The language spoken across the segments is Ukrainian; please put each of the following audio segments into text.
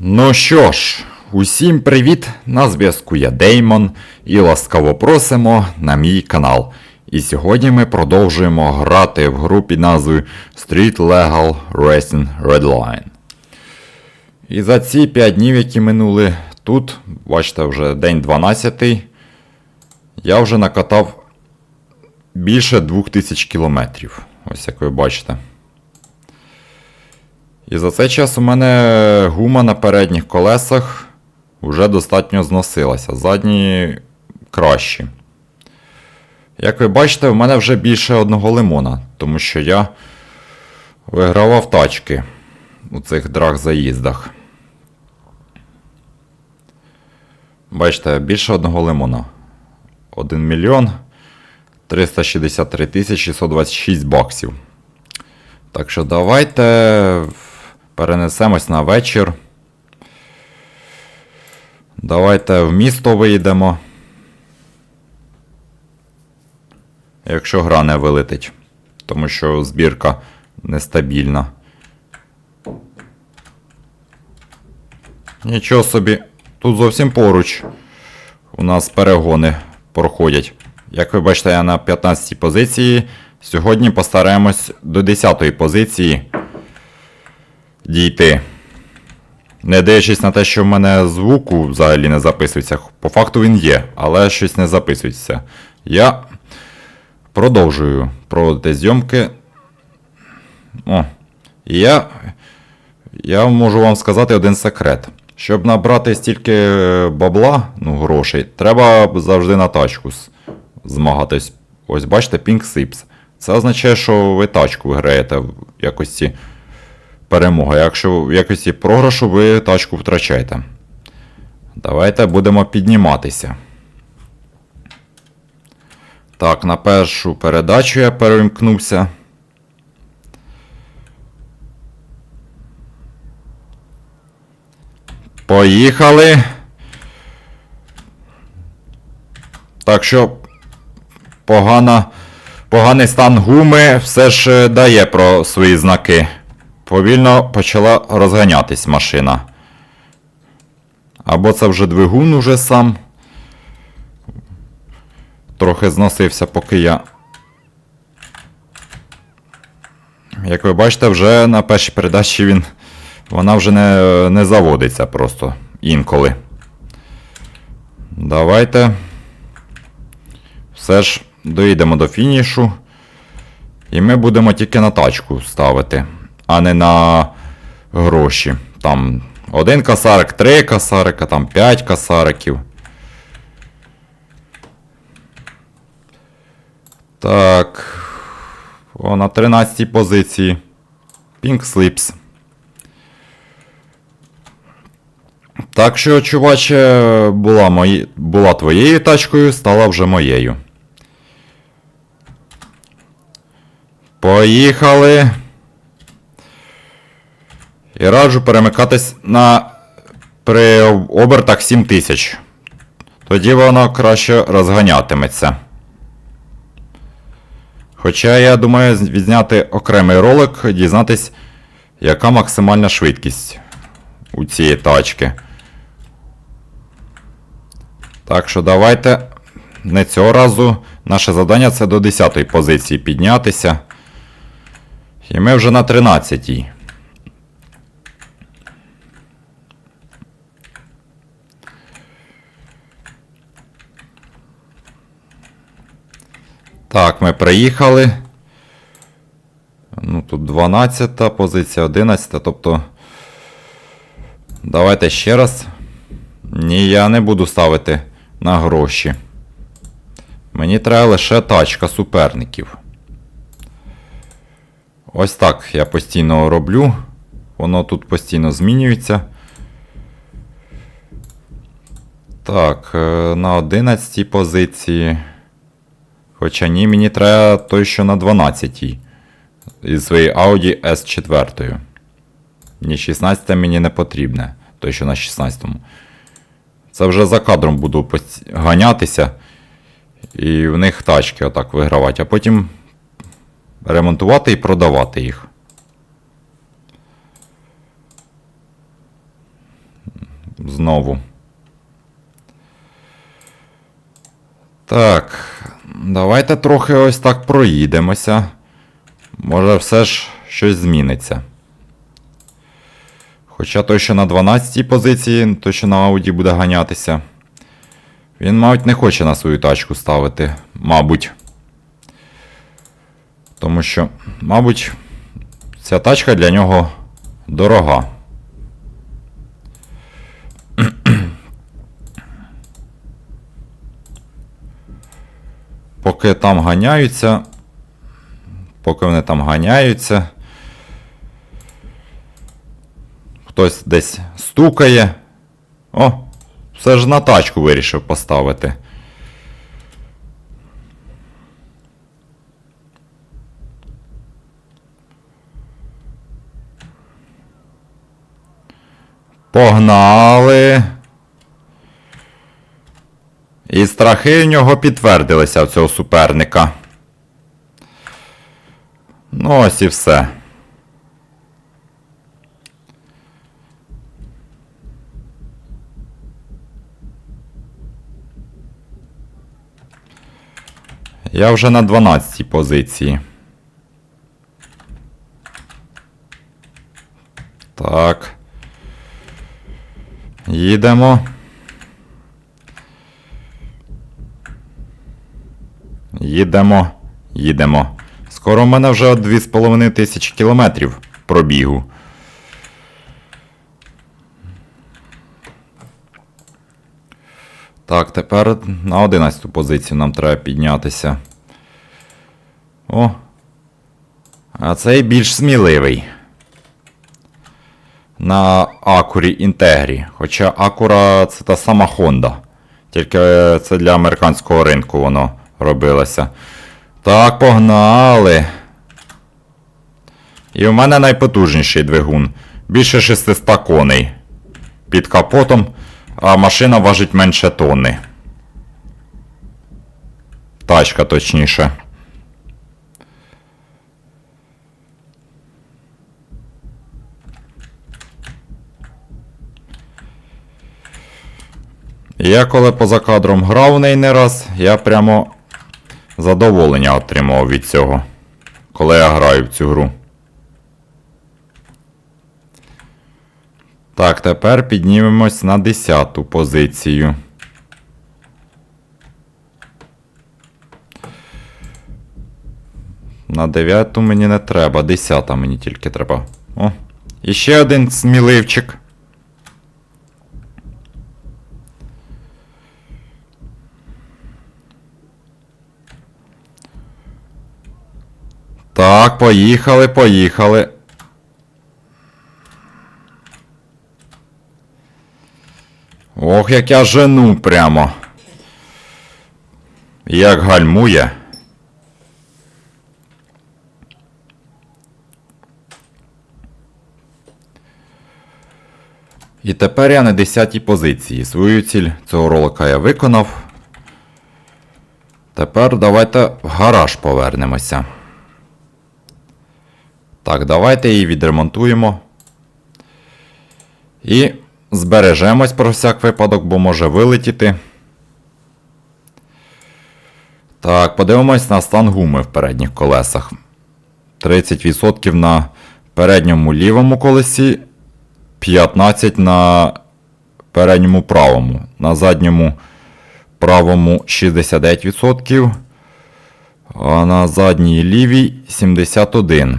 Ну що ж, усім привіт! На зв'язку я Деймон і ласкаво просимо на мій канал. І сьогодні ми продовжуємо грати в гру під назвою Street Legal Racing Redline. І за ці 5 днів, які минули тут, бачите, вже день 12, я вже накатав більше 2000 кілометрів. Ось як ви бачите. І за цей час у мене гума на передніх колесах вже достатньо зносилася. Задні кращі. Як ви бачите, в мене вже більше одного лимона, тому що я вигравав тачки у цих драг-заїздах. Бачите, більше одного лимона. 1 мільйон 363 тисячі 126 баксів. Так що давайте перенесемось на вечір. Давайте в місто вийдемо. Якщо гра не вилетить. Тому що збірка нестабільна. Нічого собі. Тут зовсім поруч. У нас перегони проходять. Як ви бачите, я на 15 позиції. Сьогодні постараємось до 10 позиції дійти. Не дивлячись на те, що в мене звуку взагалі не записується. По факту він є, але щось не записується. Я продовжую проводити зйомки. О, і я, я можу вам сказати один секрет. Щоб набрати стільки е, бабла, ну, грошей, треба завжди на тачку змагатись. Ось бачите, Pink Sips. Це означає, що ви тачку виграєте в якості перемоги. Якщо в якості програшу ви тачку втрачаєте. Давайте будемо підніматися. Так, на першу передачу я перемкнувся. Поїхали. Так що погана, поганий стан гуми все ж е, дає про свої знаки. Повільно почала розганятись машина. Або це вже двигун уже сам. Трохи зносився, поки я. Як ви бачите, вже на першій передачі він. Вона вже не, не заводиться просто інколи. Давайте. Все ж доїдемо до фінішу. І ми будемо тільки на тачку ставити, а не на гроші. Там один касарик, три касарика, там п'ять касариків. Так. О, на 13 позиції. Pink Slips. Так що, чуваче, була, мої... була твоєю тачкою, стала вже моєю. Поїхали. І раджу перемикатись на при обертах 7000. Тоді воно краще розганятиметься. Хоча я думаю відзняти окремий ролик, дізнатись, яка максимальна швидкість у цієї тачки. Так що давайте не цього разу. Наше завдання це до 10 позиції піднятися. І ми вже на 13. Так, ми приїхали. Ну, тут 12 позиція, 11, тобто. Давайте ще раз. Ні, я не буду ставити на гроші. Мені треба лише тачка суперників. Ось так я постійно роблю. Воно тут постійно змінюється. Так, е, на 11 позиції. Хоча ні, мені треба той, що на 12 із своєї Audi S4. Ні, 16 мені не потрібне. Той, що на 16-му. Це вже за кадром буду ганятися. І в них тачки отак вигравати, а потім ремонтувати і продавати їх. Знову. Так. Давайте трохи ось так проїдемося. Може, все ж щось зміниться. Хоча той, що на 12-й позиції, той, що на Ауді буде ганятися. Він, мабуть, не хоче на свою тачку ставити. Мабуть. Тому що, мабуть, ця тачка для нього дорога. Поки там ганяються. Поки вони там ганяються. Хтось десь стукає. О, все ж на тачку вирішив поставити. Погнали. І страхи в нього підтвердилися в цього суперника. Ну, ось і все. Я вже на 12 позиції. Так. Їдемо. Їдемо, їдемо. Скоро в мене вже 2,5 тисячі кілометрів пробігу. Так, тепер на 11 позицію нам треба піднятися. О. А цей більш сміливий. На Акурі Інтегрі. Хоча Акура це та сама Honda. Тільки це для американського ринку воно робилося. Так, погнали. І у мене найпотужніший двигун. Більше 600 коней. Під капотом, а машина важить менше тонни. Тачка точніше. Я коли поза кадром грав в неї не раз, я прямо задоволення отримував від цього, коли я граю в цю гру. Так, тепер піднімемось на 10 позицію. На 9 мені не треба, 10 мені тільки треба. О. І один сміливчик. Так, поїхали, поїхали. Ох, як я жену прямо. Як гальмує. І тепер я на 10 позиції. Свою ціль цього ролика я виконав. Тепер давайте в гараж повернемося. Так, давайте її відремонтуємо. І збережемось про всяк випадок, бо може вилетіти. Так, подивимось на стан гуми в передніх колесах. 30% на передньому лівому колесі, 15% на передньому правому. На задньому правому 69%, а на задній лівій 71%.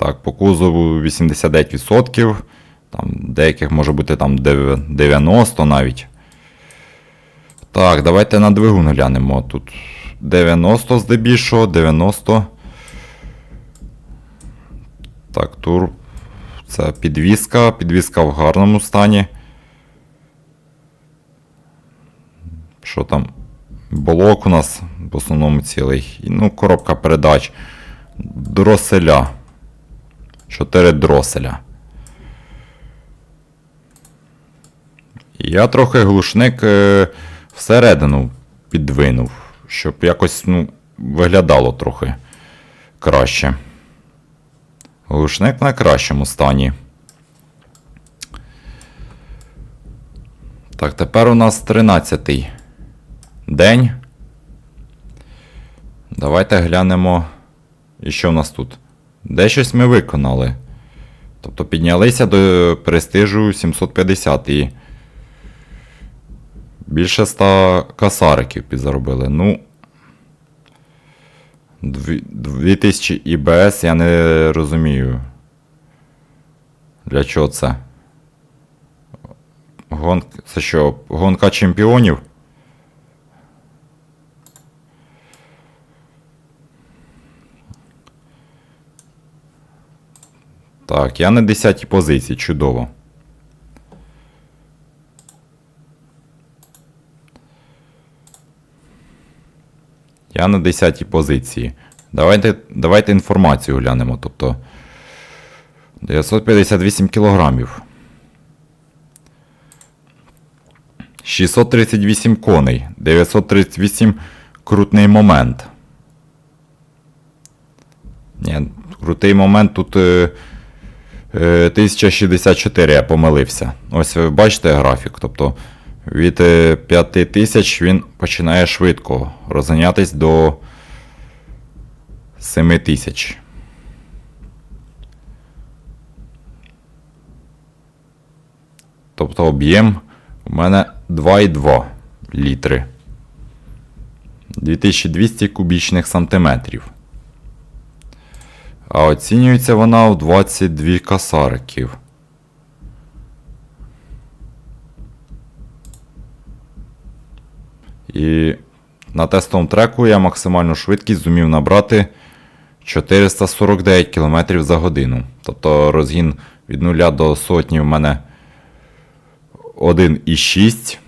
Так, по кузову 89%. Там деяких може бути там 90 навіть. Так, давайте на двигун глянемо. Тут 90 здебільшого, 90. Так, тур. Це підвіска. Підвіска в гарному стані. Що там? Блок у нас в основному цілий. Ну, коробка передач. Дроселя. 4 дроселя. Я трохи глушник е, всередину підвинув, щоб якось ну, виглядало трохи краще. Глушник на кращому стані. Так, тепер у нас 13 день. Давайте глянемо. І що в нас тут? Де щось ми виконали. Тобто піднялися до престижу 750 і більше 100 касариків підзаробили. Ну. 2000 ІБС я не розумію. Для чого це? Гон... Це що, гонка чемпіонів? Так, я на 10 позиції, чудово. Я на 10 позиції. Давайте, давайте інформацію глянемо. Тобто 958 кілограмів. 638 коней. 938 крутний момент. Ні, крутий момент тут е, 1064, я помилився. Ось ви бачите графік. Тобто від е, 5000 він починає швидко розганятись до 7000. Тобто об'єм у мене 2,2 літри. 2200 кубічних сантиметрів. А оцінюється вона в 22 касариків. І на тестовому треку я максимальну швидкість зумів набрати 449 км за годину. Тобто розгін від 0 до сотні в мене 1,6.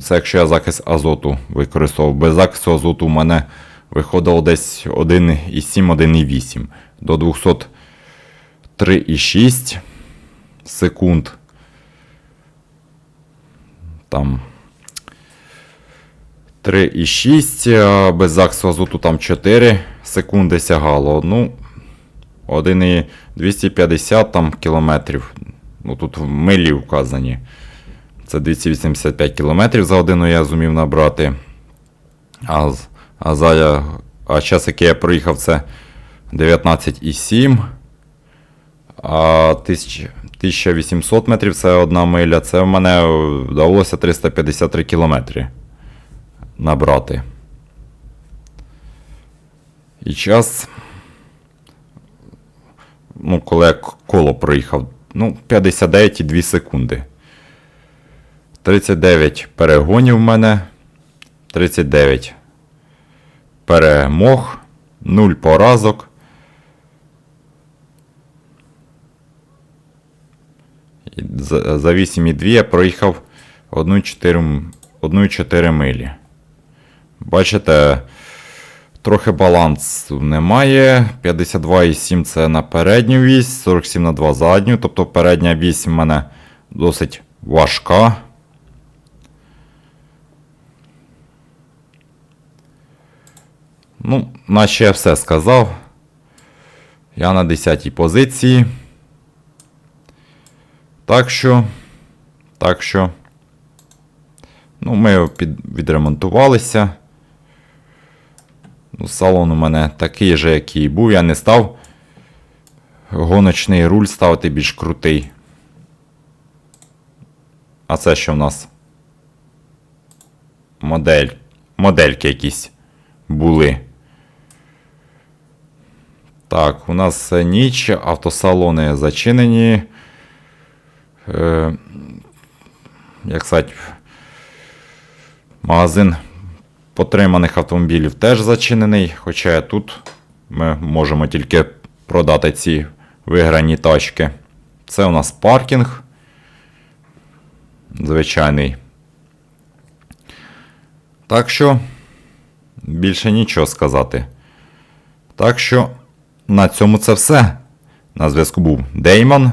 Це якщо я захист азоту використовував. Без захисту азоту у мене виходило десь 1,7, 1,8 до 203,6 секунд. Там 3,6, а без захисту азоту там 4 секунди сягало. Ну, 1,250 там кілометрів. Ну, тут в милі вказані. Це 285 км за годину я зумів набрати. А, а, за, а час, який я проїхав, це 19,7. А 1800 метрів це одна миля. Це в мене вдалося 353 кілометри набрати. І час. Ну, коли я коло проїхав, ну, 59,2 секунди. 39 перегонів в мене. 39 перемог. 0 поразок. І За, за 8,2 я проїхав 1,4 1,4 милі. Бачите, трохи балансу немає. 52,7 це на передню вісь, 47 на 2 задню. Тобто передня вісь в мене досить важка. Ну, наче я все сказав. Я на 10 позиції. Так що. Так що. Ну, ми під, відремонтувалися. Ну, салон у мене такий же, який був. Я не став гоночний руль ставити більш крутий. А це що в нас? Модель. Модельки якісь були. Так, у нас е, ніч, автосалони зачинені. Е, як сказати, магазин потриманих автомобілів теж зачинений. Хоча тут ми можемо тільки продати ці виграні тачки. Це у нас паркінг. Звичайний. Так що, більше нічого сказати. Так що, на цьому це все. На зв'язку був Деймон.